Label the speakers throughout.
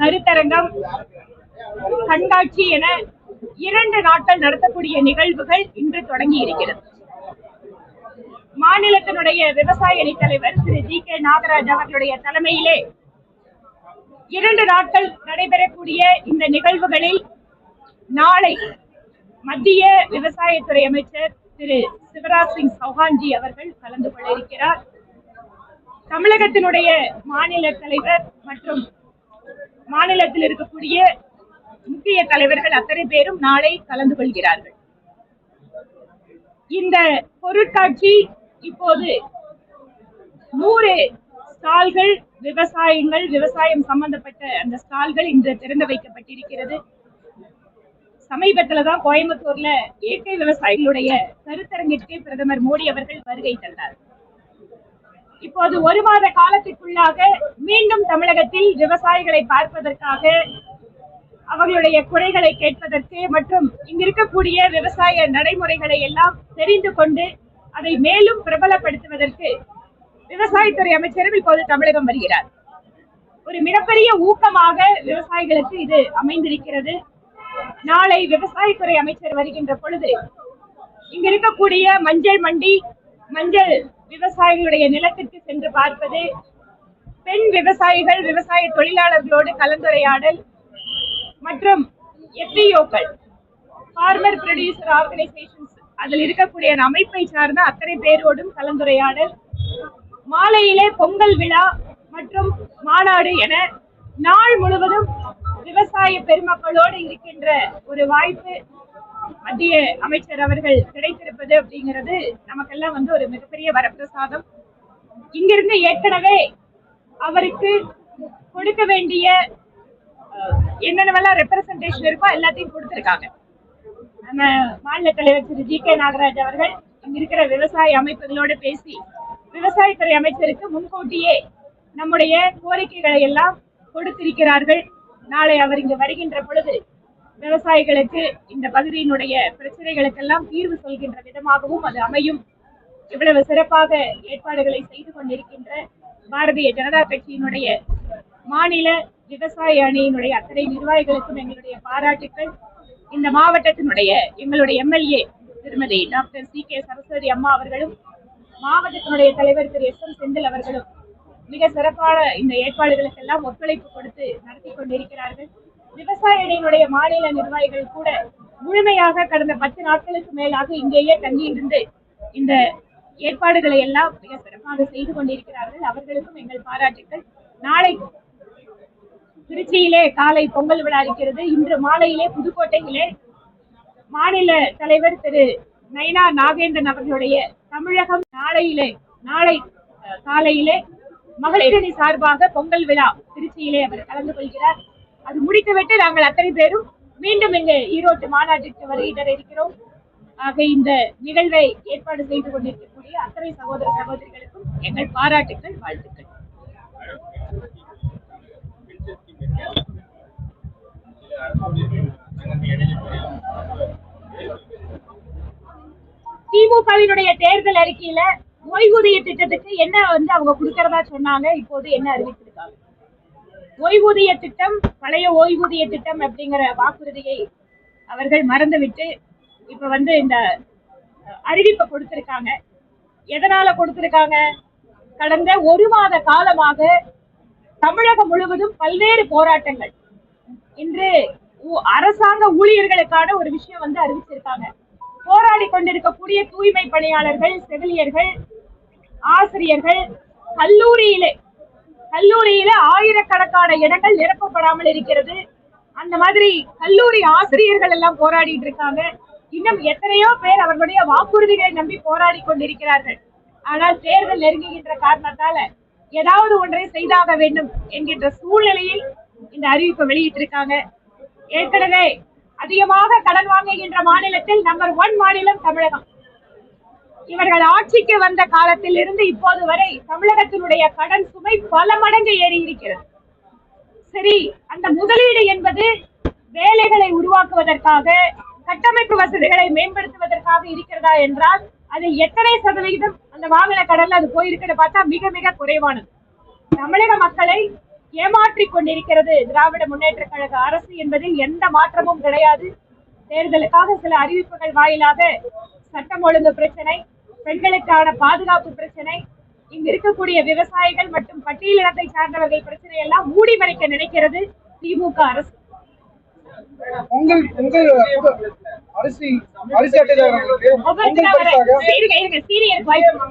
Speaker 1: கருத்தரங்கம் கண்காட்சி என இரண்டு நாட்கள் நடத்தக்கூடிய நிகழ்வுகள் இன்று தொடங்கி இருக்கிறது மாநிலத்தினுடைய விவசாய அணி தலைவர் திரு ஜி கே நாகராஜ் அவர்களுடைய தலைமையிலே இரண்டு நாட்கள் நடைபெறக்கூடிய இந்த நிகழ்வுகளில் நாளை மத்திய விவசாயத்துறை அமைச்சர் திரு சிவராஜ் சிங் சௌஹான்ஜி அவர்கள் கலந்து கொள்ள இருக்கிறார். தமிழகத்தினுடைய மாநில தலைவர் மற்றும் மாநிலத்தில் இருக்கக்கூடிய முக்கிய தலைவர்கள் அத்தனை பேரும் நாளை கலந்து கொள்கிறார்கள். இந்த பொருட்காட்சி இப்போது நூறு ஸ்டால்கள் விவசாயங்கள் விவசாயம் சம்பந்தப்பட்ட அந்த ஸ்டால்கள் இன்று திறந்து வைக்கப்பட்டிருக்கிறது. சமீபத்துல தான் கோயம்புத்தூர்ல இயற்கை விவசாயிகளுடைய கருத்தரங்கிற்கு பிரதமர் மோடி அவர்கள் வருகை தந்தார். இப்போது ஒரு மாத காலத்திற்குள்ளாக மீண்டும் தமிழகத்தில் விவசாயிகளை பார்ப்பதற்காக அவர்களுடைய குறைகளை கேட்பதற்கு மற்றும் இங்கிருக்கக்கூடிய விவசாய நடைமுறைகளை எல்லாம் தெரிந்து கொண்டு அதை மேலும் பிரபலப்படுத்துவதற்கு விவசாயத்துறை அமைச்சரும் இப்போது தமிழகம் வருகிறார். ஒரு மிகப்பெரிய ஊக்கமாக விவசாயிகளுக்கு இது அமைந்திருக்கிறது. நாளை விவசாயத்துறை அமைச்சர் வருகின்ற பொழுது இங்க இருக்கக்கூடிய மஞ்சள் மண்டி மஞ்சள் விவசாயிகளுடைய நிலத்திற்கு சென்று பார்ப்பது பெண் விவசாயிகள் விவசாய தொழிலாளர்களோடு கலந்துரையாடல் மற்றும் எஃபிஓக்கள் ஃபார்மர் ப்ரொடியூசர் ஆர்கனைசேஷன்ஸ் அதில் இருக்கக்கூடிய அமைப்பை சார்ந்த அத்தனை பேரோடும் கலந்துரையாடல் மாலையிலே பொங்கல் விழா மற்றும் மாநாடு என நாள் முழுவதும் விவசாய பெருமக்களோடு இருக்கின்ற ஒரு வாய்ப்பு மத்திய அமைச்சர் அவர்கள் கிடைத்திருப்பது அப்படிங்கிறது நமக்கெல்லாம் வந்து ஒரு மிகப்பெரிய வரப்பிரசாதம். இங்கிருந்து ஏற்கனவே அவருக்கு கொடுக்க வேண்டிய என்னென்னவெல்லாம் ரெப்ரசன்டேஷன் இருக்கோ எல்லாத்தையும் கொடுத்துருக்காங்க. நம்ம மாநில தலைவர் திரு ஜி கே நாகராஜ் அவர்கள் இங்க இருக்கிற விவசாய அமைப்புகளோடு பேசி விவசாயத்துறை அமைச்சருக்கு முன்கூட்டியே நம்முடைய கோரிக்கைகளை எல்லாம் கொடுத்திருக்கிறார்கள். நாளை அவர் இங்கு வருகின்ற பொழுது விவசாயிகளுக்கு இந்த பகுதியினுடைய பிரச்சனைகளுக்கெல்லாம் தீர்வு சொல்கின்ற விதமாகவும் அது அமையும். இவ்வளவு சிறப்பாக ஏற்பாடுகளை செய்து கொண்டிருக்கின்ற பாரதிய ஜனதா கட்சியினுடைய மாநில விவசாய அணியினுடைய அத்தனை நிர்வாகிகளுக்கும் எங்களுடைய பாராட்டுக்கள். இந்த மாவட்டத்தினுடைய எங்களுடைய எம்எல்ஏ திருமதி டாக்டர் சி கே சரஸ்வதி அம்மா அவர்களும் மாவட்டத்தினுடைய தலைவர் திரு எஸ் எம் செந்தில் அவர்களும் மிக சிறப்பான இந்த ஏற்பாடுகளுக்கெல்லாம் ஒத்துழைப்பு கொடுத்து நடத்தி கொண்டிருக்கிறார்கள். விவசாய அணியினுடைய மாநில நிர்வாகிகள் கூட முழுமையாக கடந்த பத்து நாட்களுக்கு மேலாக இங்கேயே தங்கியிருந்து இந்த ஏற்பாடுகளை எல்லாம் மிக சிறப்பாக செய்து கொண்டிருக்கிறார்கள். அவர்களுக்கும் எங்கள் பாராட்டுக்கள். நாளை திருச்சியிலே காலை பொங்கல் விழா இருக்கிறது. இன்று மாலையிலே புதுக்கோட்டையிலே மாநில தலைவர் திரு நயனா நாகேந்திரன் அவர்களுடைய தமிழகம் நாளையிலே நாளை காலையிலே மகளிரணி சார்பாக பொங்கல் விழா திருச்சியிலே அவர் கலந்து கொள்கிறார். அது முடித்துவிட்டு நாங்கள் அத்தனை பேரும் மீண்டும் இங்கு ஈரோட்டு மாநாட்டிற்கு வருகின்ற இருக்கிறோம். ஆக இந்த நிகழ்வை ஏற்பாடு செய்து கொண்டிருக்கக்கூடிய அத்தனை சகோதர சகோதரிகளுக்கும் எங்கள் பாராட்டுக்கள் வாழ்த்துக்கள். திமுகவினுடைய தேர்தல் அறிக்கையில ஓய்வூதிய திட்டத்துக்கு என்ன வந்து அவங்க கொடுக்கறதா சொன்னாங்க இப்போது என்ன அறிவித்திருக்காங்க? ஓய்வூதிய திட்டம் பழைய ஓய்வூதிய திட்டம் அப்படிங்கிற வாக்குறுதியை அவர்கள் மறந்துவிட்டு இப்ப வந்து இந்த அறிவிப்பை கொடுத்திருக்காங்க. எதனால கொடுத்திருக்காங்க? கடந்த ஒரு மாத காலமாக தமிழகம் முழுவதும் பல்வேறு போராட்டங்கள். இன்று ஊ- அரசாங்க ஊழியர்களுக்கான ஒரு விஷயம் வந்து அறிவிச்சிருக்காங்க. போராடி கொண்டிருக்கக்கூடிய தூய்மை பணியாளர்கள் செவிலியர்கள் ஆசிரியர்கள் கல்லூரியிலே கல்லூரியில ஆயிரக்கணக்கான இடங்கள் நிரப்பப்படாமல் இருக்கிறது. அந்த மாதிரி கல்லூரி ஆசிரியர்கள் எல்லாம் போராடிட்டு இருக்காங்க. இன்னும் எத்தனையோ பேர் அவர்களுடைய வாக்குறுதிகளை நம்பி போராடி கொண்டிருக்கிறார்கள். ஆனால் தேர்தல் நெருங்குகின்ற காரணத்தால ஏதாவது ஒன்றை செய்தாக வேண்டும் என்கின்ற சூழ்நிலையில் இந்த அறிவிப்பை வெளியிட்டிருக்காங்க. ஏற்கனவே அதிகமாக கடன் வாங்குகின்ற மாநிலத்தில் நம்பர் ஒன் மாநிலம் தமிழகம். இவர்கள் ஆட்சிக்கு வந்த காலத்தில் இருந்து இப்போது வரை தமிழகத்தினுடைய கடன் சுமை பல மடங்கு ஏறி இருக்கிறது. சரி அந்த முதலீடு என்பது வேலைகளை உருவாக்குவதற்காக கட்டமைப்பு வசதிகளை மேம்படுத்துவதற்காக இருக்கிறதா என்றால் அது எத்தனை சதவிகிதம் அந்த வாங்கின கடல்ல அது போயிருக்குன்னு பார்த்தா மிக மிக குறைவானது. தமிழக மக்களை ஏமாற்றி கொண்டிருக்கிறது திராவிட முன்னேற்ற கழக அரசு என்பதில் எந்த மாற்றமும் கிடையாது. தேர்தலுக்காக சில அறிவிப்புகள் வாயிலாக சட்டம் ஒழுங்கு பிரச்சனை பெண்களுக்கான பாதுகாப்பு பிரச்சனை இங்க இருக்கக்கூடிய விவசாயிகள் மற்றும் பட்டியலினத்தை சார்ந்தவர்கள் பிரச்சனை எல்லாம் மூடி மறைக்க நினைக்கிறது திமுக அரசு.
Speaker 2: உங்கள் உங்கள் அரிசி அரிசி அட்டைதாரர்களுக்கு
Speaker 1: சீரியஸ் வாய்ப்பு.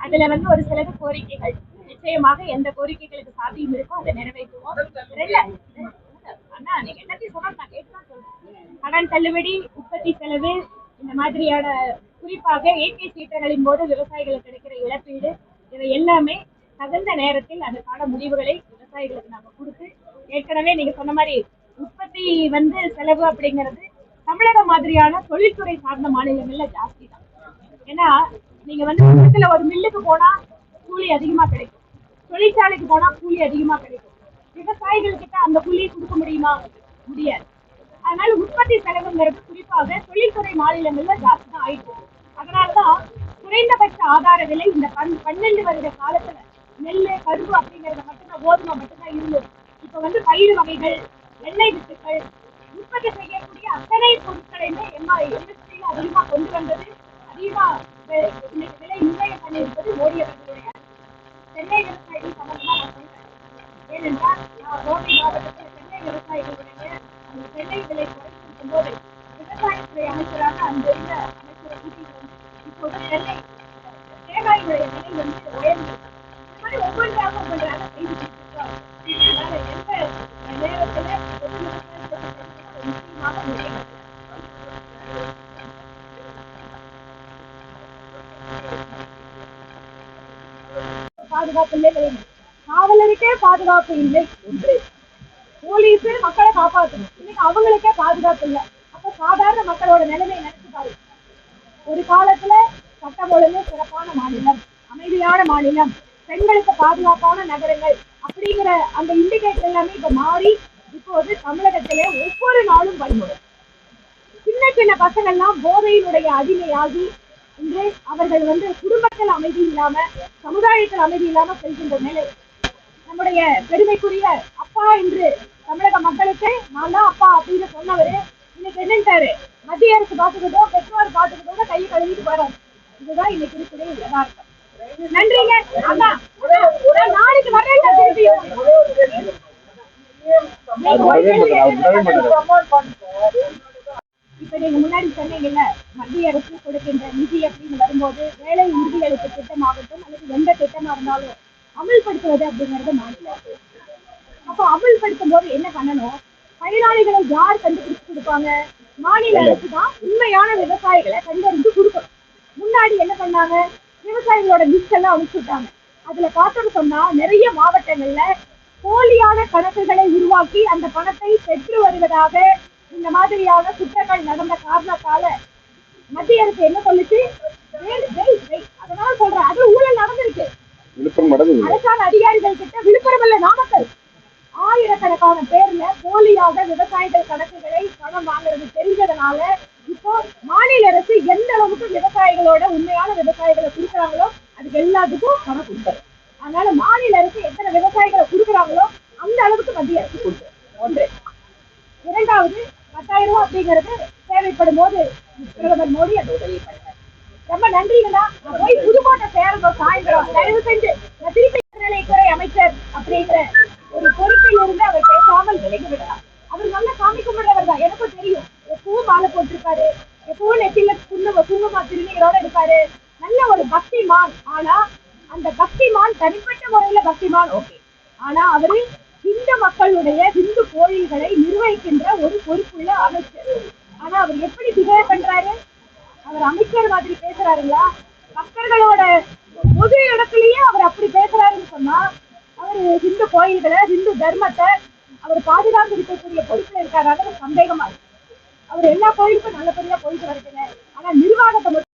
Speaker 1: அதுல வந்து ஒரு சிலது கோரிக்கைகள். நிச்சயமாக எந்த கோரிக்கைகளுக்கு சாத்தியம் இருக்கோ அதை நிறைவேற்றுவோம். அண்ணா நீங்க எல்லாத்தையும் நான் கேட்டுதான் சொல்றேன். கடன் தள்ளுபடி உற்பத்தி செலவு இந்த மாதிரியான குறிப்பாக இயற்கை சீற்றங்களின் போது விவசாயிகளுக்கு கிடைக்கிற இழப்பீடு இவை எல்லாமே தகுந்த நேரத்தில் அதற்கான முடிவுகளை விவசாயிகளுக்கு நம்ம கொடுத்து ஏற்கனவே நீங்க சொன்ன மாதிரி உற்பத்தி வந்து செலவு அப்படிங்கிறது தமிழக மாதிரியான தொழில்துறை சார்ந்த மாநிலங்கள்ல ஜாஸ்தி தான். ஏன்னா நீங்க வந்து பக்கத்துல ஒரு மில்லுக்கு போனா கூலி அதிகமா கிடைக்கும். தொழிற்சாலைக்கு போனா கூலி அதிகமா கிடைக்கும். விவசாயிகள் கிட்ட அந்த கூலியை கொடுக்க முடியுமா? முடியாது. அதனால உற்பத்தி செலவுங்கிறது குறிப்பாக தொழில்துறை மாநிலங்கள்ல ஜாஸ்தி தான் ஆயிட்டு அதனாலதான் குறைந்தபட்ச ஆதார விலை இந்த பன் பன்னெண்டு வருட காலத்துல நெல் கரும்பு அப்படிங்கிறது மட்டும்தான் கோதுமை மட்டும்தான் இருந்தது. இப்ப வந்து பயிர் வகைகள் எண்ணெய் வித்துக்கள் உற்பத்தி செய்யக்கூடிய அத்தனை பொருட்களையுமே எம்மா இண்டஸ்ட்ரியில அதிகமா கொண்டு வந்தது. அதிகமா இன்னைக்கு விலை நிர்ணயம் பண்ணியிருப்பது மோடி அவர்களுடைய சென்னை விவசாயிகள் சம்பந்தமா நான் ஏனென்றால் நான் கோவை மாவட்டத்தில் சென்னை விவசாயிகளுடைய அந்த சென்னை விலை குறைந்திருக்கும் போது விவசாயத்துறை அமைச்சராக அந்த இருந்த அமைச்சரை கூட்டிட்டு இப்போது சென்னை தேங்காயினுடைய விலை வந்து உயர்ந்தது இந்த மாதிரி ஒவ்வொன்றாக ஒவ்வொன்றாக செய்து கொடுத்துருக்காங்க அதனால எந்த நேரத்துல எது விவசாயத்தை பத்தி நிச்சயமாக முடியும் பாதுகாப்பு இல்லை காவலருக்கே பாதுகாப்பு இல்லை ஒன்று போலீஸ் மக்களை காப்பாற்றணும் இன்னைக்கு அவங்களுக்கே பாதுகாப்பு இல்லை. அப்ப சாதாரண மக்களோட நிலைமை நினைச்சு பாருங்க. ஒரு காலத்துல சட்டம் ஒழுங்கு சிறப்பான மாநிலம் அமைதியான மாநிலம் பெண்களுக்கு பாதுகாப்பான நகரங்கள் அப்படிங்கிற அந்த இண்டிகேட்டர் எல்லாமே இப்ப மாறி இப்போது தமிழகத்திலே ஒவ்வொரு நாளும் வன்முறை சின்ன சின்ன பசங்கள்லாம் போதையினுடைய அடிமையாகி இன்று அவர்கள் வந்து குடும்பத்தில் அமைதி இல்லாம சமுதாயத்தில் அமைதி இல்லாம செல்கின்ற நிலை. நம்முடைய பெருமைக்குரிய அப்பா என்று தமிழக மக்களுக்கு நான் தான் அப்பா அப்படின்னு சொன்னவரு இன்னைக்கு என்னன்ட்டாரு? மத்திய அரசு பாத்துக்கிட்டோ பெற்றோர் பாத்துக்கிட்டோ கையை கழுவிட்டு போறாரு. இதுதான் இன்னைக்கு இருக்கிற யதார்த்தம். நன்றிங்க. அண்ணா நாளைக்கு வரேன் திருப்பியும்
Speaker 3: அது வரவே
Speaker 1: இப்ப நீங்க முன்னாடி சொன்னீங்கல்ல மத்திய அரசு கொடுக்கின்ற நிதி அப்படின்னு வரும்போது வேலை உறுதியளிப்பு திட்டமாகட்டும் அல்லது எந்த திட்டமா இருந்தாலும் அமல்படுத்துவது அப்படிங்கறது மாநில அரசு. அப்போ அமல்படுத்தும் போது என்ன பண்ணணும்? பயனாளிகளை யார் கண்டுபிடிச்சு கொடுப்பாங்க? மாநில அரசு தான் உண்மையான விவசாயிகளை கண்டறிந்து கொடுக்கணும். முன்னாடி என்ன பண்ணாங்க? விவசாயிகளோட லிஸ்ட் எல்லாம் அனுப்பிச்சுட்டாங்க அதுல பார்த்தோம்னு சொன்னா நிறைய மாவட்டங்கள்ல போலியான கணக்குகளை உருவாக்கி அந்த பணத்தை பெற்று வருவதாக இந்த மாதிரியான குற்றங்கள் நடந்த காரணத்தால மத்திய அரசு என்ன சொல்லுச்சு. அதனால சொல்றேன். அது ஊழல் நடந்திருக்கு. அரசாங்க அதிகாரிகள் கிட்ட விழுப்புரம் இல்ல நாமக்கல். ஆயிரக்கணக்கான பேர்ல போலியாக விவசாயிகள் கணக்குகளை பணம் வாங்குறது தெரிஞ்சதுனால இப்போ மாநில அரசு எந்த அளவுக்கு விவசாயிகளோட உண்மையான விவசாயிகளை கொடுக்குறாங்களோ அதுக்கு எல்லாத்துக்கும் பணம் கொடுக்குறது அதனால மாநில அரசு எத்தனை விவசாயிகளை கொடுக்குறாங்களோ அந்த அளவுக்கு மத்திய அரசு கொடுக்குறது ஒன்று இரண்டாவது பத்தாயிரம் ரூபாய் அப்படிங்கிறது தேவைப்படும் போது பிரதமர் மோடி அதை உதவி பண்ணுறாரு ரொம்ப நன்றிங்கண்ணா நான் போய் புதுக்கோட்டை சேரணும் சாயந்தரம். தயவு செஞ்சு நான் திருப்பி நிலைத்துறை அமைச்சர் அப்படிங்கிற ஒரு பொறுப்பில் இருந்து அவர் பேசாமல் விலகி விடலாம். அவர் நல்ல சாமி கும்பிடுறவர் தான். எனக்கும் தெரியும். எப்பவும் மாலை போட்டிருக்காரு. எப்பவும் நெத்தியில குங்கும குங்குமா திருநீரோட இருப்பாரு நல்ல ஒரு பக்திமான். ஆனா அந்த பக்திமான் தனிப்பட்ட முறையில பக்திமான் ஓகே. ஆனா அவரு இந்த மக்களுடைய இந்து கோயில்களை நிர்வகிக்கின்ற ஒரு பொறுப்புள்ள அமைச்சர். ஆனா அவர் எப்படி பிஹேவ் பண்றாரு? அவர் அமைச்சர் மாதிரி பேசுறாருங்களா பக்தர்களோட பொது இடத்துலயே அவர் அப்படி பேசுறாருன்னு சொன்னா அவர் இந்து கோயில்களை இந்து தர்மத்தை அவர் பாதுகாத்து இருக்கக்கூடிய பொறுப்புல இருக்காரு சந்தேகமா இருக்கு. அவர் எல்லா கோயிலுக்கும் நல்லபடியா போயிட்டு வருதுங்க ஆனா நிர்வாகத்தை மட்டும்